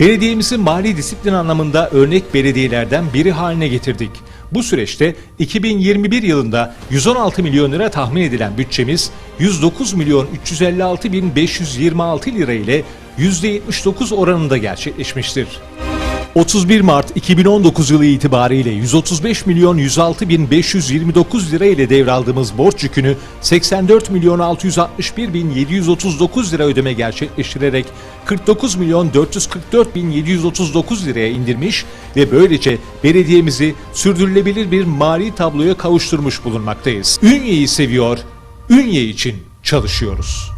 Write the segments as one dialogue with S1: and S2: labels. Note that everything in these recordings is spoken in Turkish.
S1: Belediyemizi mali disiplin anlamında örnek belediyelerden biri haline getirdik. Bu süreçte 2021 yılında 116 milyon lira tahmin edilen bütçemiz 109 milyon 356 bin 526 lira ile %79 oranında gerçekleşmiştir. 31 Mart 2019 yılı itibariyle 135 milyon 106 bin 529 lira ile devraldığımız borç yükünü 84 milyon 661 bin 739 lira ödeme gerçekleştirerek 49 milyon 444 bin 739 liraya indirmiş ve böylece belediyemizi sürdürülebilir bir mali tabloya kavuşturmuş bulunmaktayız. Ünye'yi seviyor, Ünye için çalışıyoruz.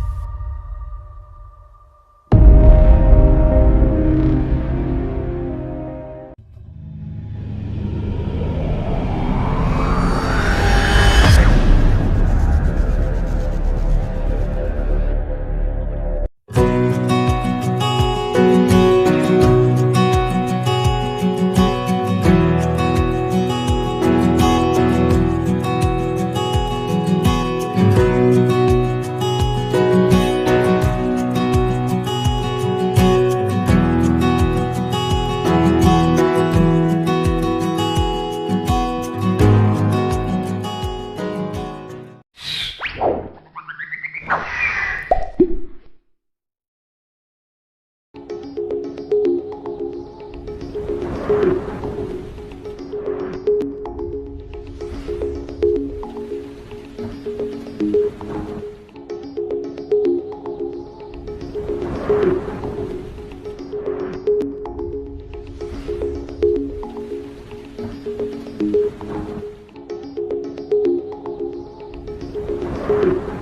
S1: Thank you.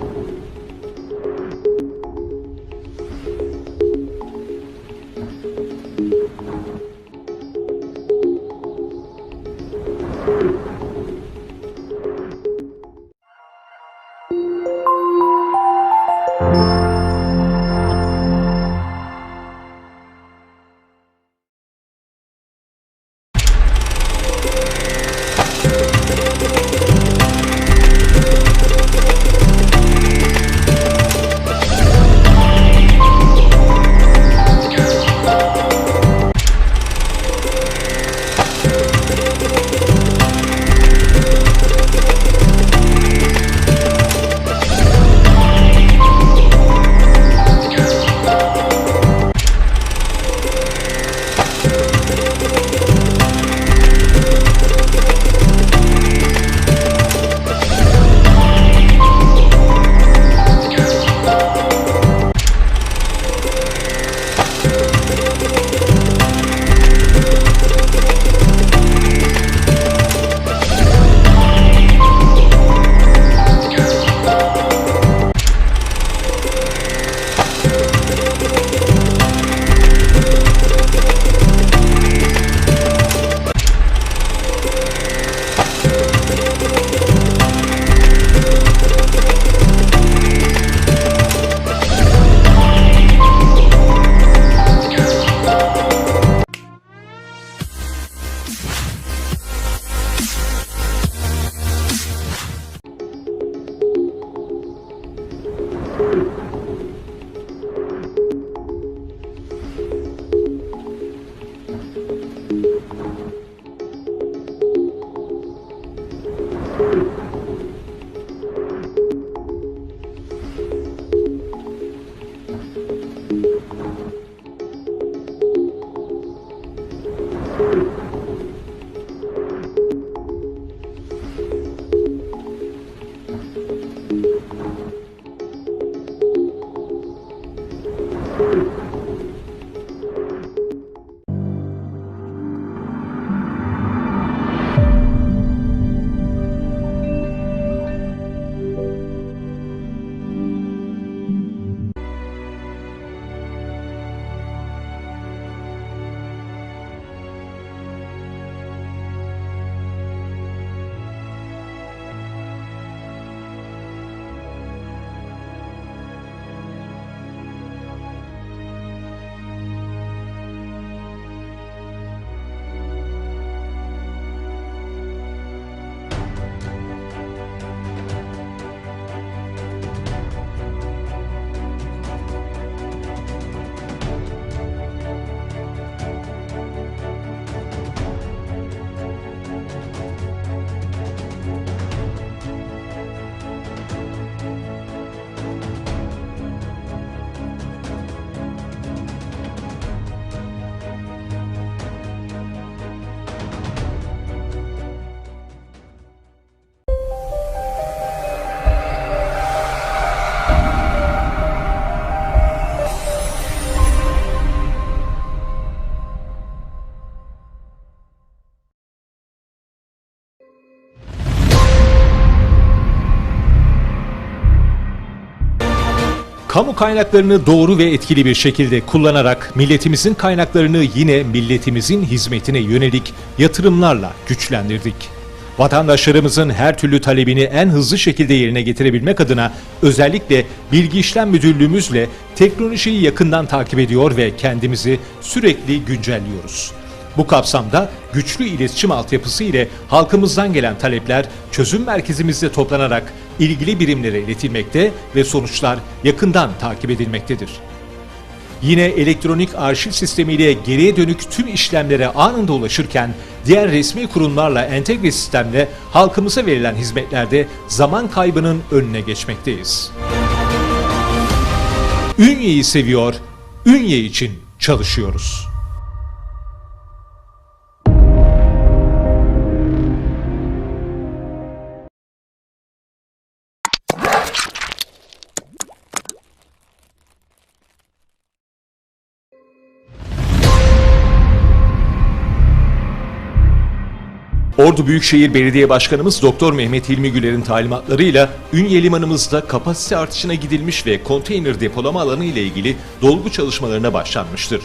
S1: Kamu kaynaklarını doğru ve etkili bir şekilde kullanarak milletimizin kaynaklarını yine milletimizin hizmetine yönelik yatırımlarla güçlendirdik. Vatandaşlarımızın her türlü talebini en hızlı şekilde yerine getirebilmek adına özellikle Bilgi İşlem Müdürlüğümüzle teknolojiyi yakından takip ediyor ve kendimizi sürekli güncelliyoruz. Bu kapsamda güçlü iletişim altyapısı ile halkımızdan gelen talepler çözüm merkezimizde toplanarak ilgili birimlere iletilmekte ve sonuçlar yakından takip edilmektedir. Yine elektronik arşiv sistemiyle geriye dönük tüm işlemlere anında ulaşırken diğer resmi kurumlarla entegre sistemle halkımıza verilen hizmetlerde zaman kaybının önüne geçmekteyiz. Ünye'yi seviyor, Ünye için çalışıyoruz. Ordu Büyükşehir Belediye Başkanımız Doktor Mehmet Hilmi Güler'in talimatlarıyla Ünye Limanımızda kapasite artışına gidilmiş ve konteyner depolama alanı ile ilgili dolgu çalışmalarına başlanmıştır.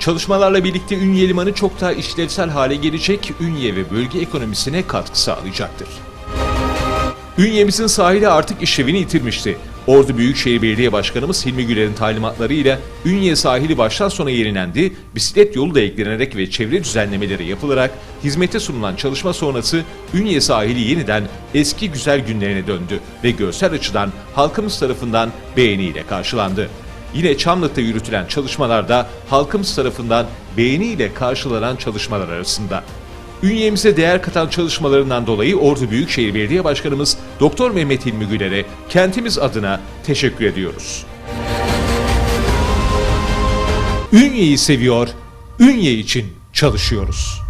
S1: Çalışmalarla birlikte Ünye Limanı çok daha işlevsel hale gelecek, Ünye ve bölge ekonomisine katkı sağlayacaktır. Ünyemizin sahili artık işlevini yitirmişti. Ordu Büyükşehir Belediye Başkanımız Hilmi Güler'in talimatlarıyla Ünye sahili baştan sona yenilendi, bisiklet yolu da eklenerek ve çevre düzenlemeleri yapılarak hizmete sunulan çalışma sonrası Ünye sahili yeniden eski güzel günlerine döndü ve görsel açıdan halkımız tarafından beğeniyle karşılandı. Yine Çamlık'ta yürütülen çalışmalarda halkımız tarafından beğeniyle karşılanan çalışmalar arasında. Ünyemize değer katan çalışmalarından dolayı Ordu Büyükşehir Belediye Başkanımız Doktor Mehmet Hilmi Güler'e kentimiz adına teşekkür ediyoruz. Ünye'yi seviyor, Ünye için çalışıyoruz.